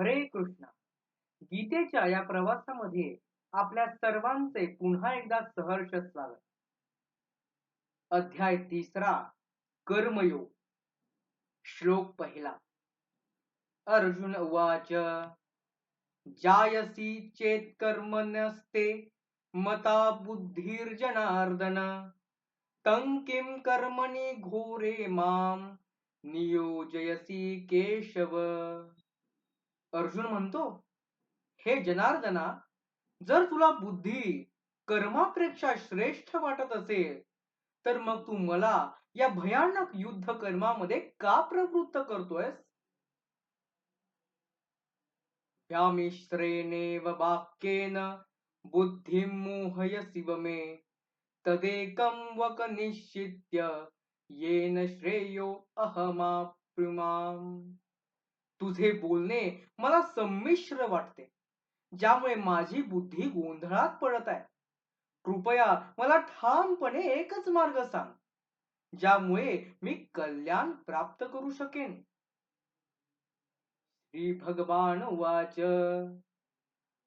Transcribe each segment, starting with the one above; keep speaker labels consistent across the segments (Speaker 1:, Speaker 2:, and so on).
Speaker 1: हरे कृष्णा. गीतेच्या या प्रवासामध्ये आपल्या सर्वांचे पुन्हा एकदा सहर्ष स्वागत. अध्याय तिसरा कर्मयोग. श्लोक पहिला. अर्जुन उवाच जायसी चेत कर्म नसते मता बुद्धिर्जनार्दन. तं किं कर्मणि घोरे माम नियोजयसी केशव. अर्जुन म्हणतो हे जनार्दना जर तुला बुद्धी कर्मापेक्षा श्रेष्ठ वाटत असेल तर मग तू मला या भयानक युद्ध कर्मामध्ये का प्रवृत्त करतोयस? व्यामिश्रेणेव वाक्येन बुद्धिं मोहयसि मे तदेकं वक निश्चित्य येन श्रेयो अहमाप्युमाम तुझे बोलणे मला संमिश्र वाटते. ज्यामुळे माझी बुद्धी गोंधळात पडत आहे. कृपया मला ठामपणे एकच मार्ग सांग. ज्यामुळे मी कल्याण प्राप्त करू शकेन. श्री भगवान वाच.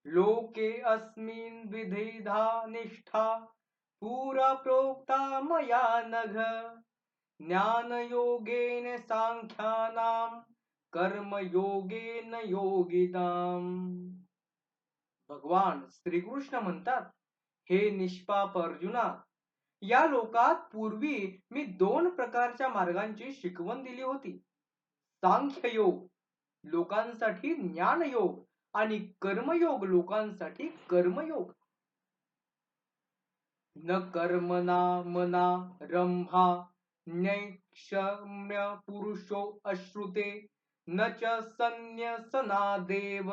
Speaker 1: लोके अस्मिन् विधिधा निष्ठा पुरा प्रोक्ता मया नघ. ज्ञानयोगेन सांख्यानाम कर्मयोगेन योगिताम. भगवान श्रीकृष्ण म्हणतात हे निष्पाप अर्जुना या लोकात पूर्वी मी दोन प्रकारच्या मार्गांची शिकवण दिली होती. सांख्ययोग लोकांसाठी ज्ञानयोग आणि कर्मयोग लोकांसाठी कर्मयोग. न कर्मना मना रंभा नैक्षम्य पुरुषो अश्रुते न च संन्यसनादेव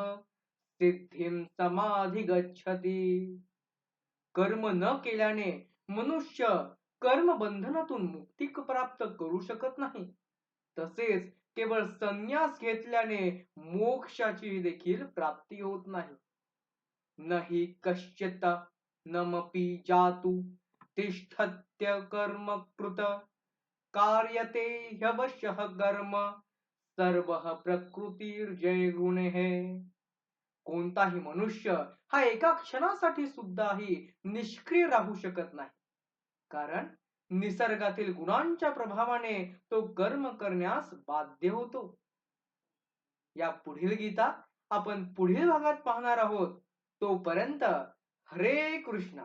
Speaker 1: सिद्धिं समाधी गच्छती कर्म न केल्याने मनुष्य कर्म बंधनातून मुक्ती प्राप्त करू शकत नाही. तसेच केवळ संन्यास घेतल्याने मोक्षाची देखील प्राप्ती होत नाही. नाही कश्चित नमपि जातु तिष्ठत्य कर्म कृत कार्यते ह्यवश्य कर्म सर्व प्रकृती गुण हे. कोणताही मनुष्य हा एका क्षणासाठी सुद्धाही निष्क्रिय राहू शकत नाही. कारण निसर्गातील गुणांच्या प्रभावाने तो कर्म करण्यास बाध्य होतो. या पुढील गीता आपण पुढील भागात पाहणार आहोत तोपर्यंत हरे कृष्णा.